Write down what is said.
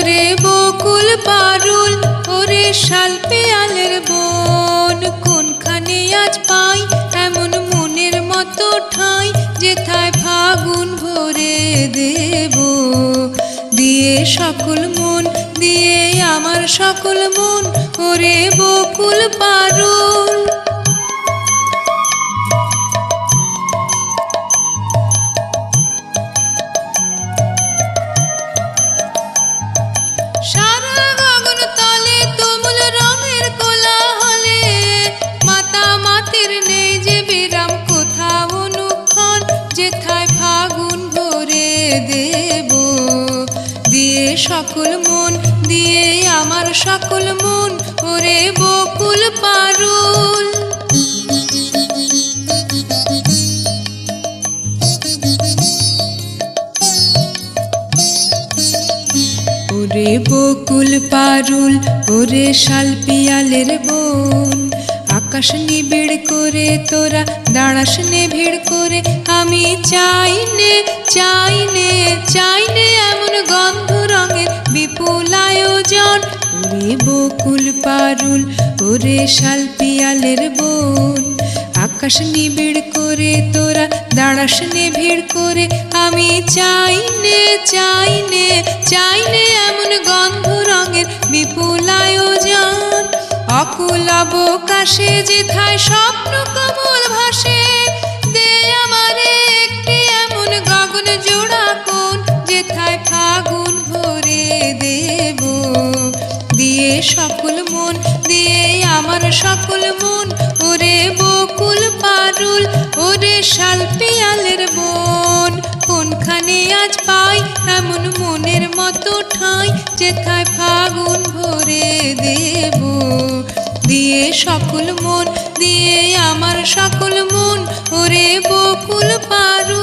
বকুল পারুল, ওরে শাল পেয়ালের বন, কোনখানে আজ পাই এমন মনের মতো ঠাঁই, যেথায় ফাগুন ভরে দেব। দিয়ে সকল মন, দিয়ে আমার সকল মন, ওরে বকুল পারুল। যেথায় ফাগুন ভরে দেব। দিয়ে সকল মন, দিয়ে আমার সকল মন ওরে বকুল পারুল। ওরে বকুল পারুল, ওরে শাল পিয়ালের বোন। আকাশ নিবিড় করে তোরা দাঁড়াস নে ভিড় করে আমি চাই নে চাই নে চাই নে এমন গন্ধ রঙের বিপুল আয়োজন। ওরে বকুল পারুল, ওরে শাল পিয়ালের বোন আকাশ নিবিড় করে তোরা দাঁড়াস নে ভিড় করে আমি চাই নে চাই নে চাই নে এমন গন্ধ রঙের বিপুল আয়োজন। অকুল অবকাশে যেথায় স্বপ্ন কমল ভাসে, দে আমারে একটি এমন গগন জোড়া কোন যেথায় ফাগুন ভরে দেব। দিয়ে সকল মন, দিয়ে আমার সকল মন, ওরে বকুল পারুল, ওরে শাল পিয়ালের বন। কোনখানে আজ পাই এমন মনের মতো ঠাঁই, যেথায় ফাগুন ভরে দেব। দিয়ে সকল মন দিয়ে আমার সকল মন ওরে বকুল পারুল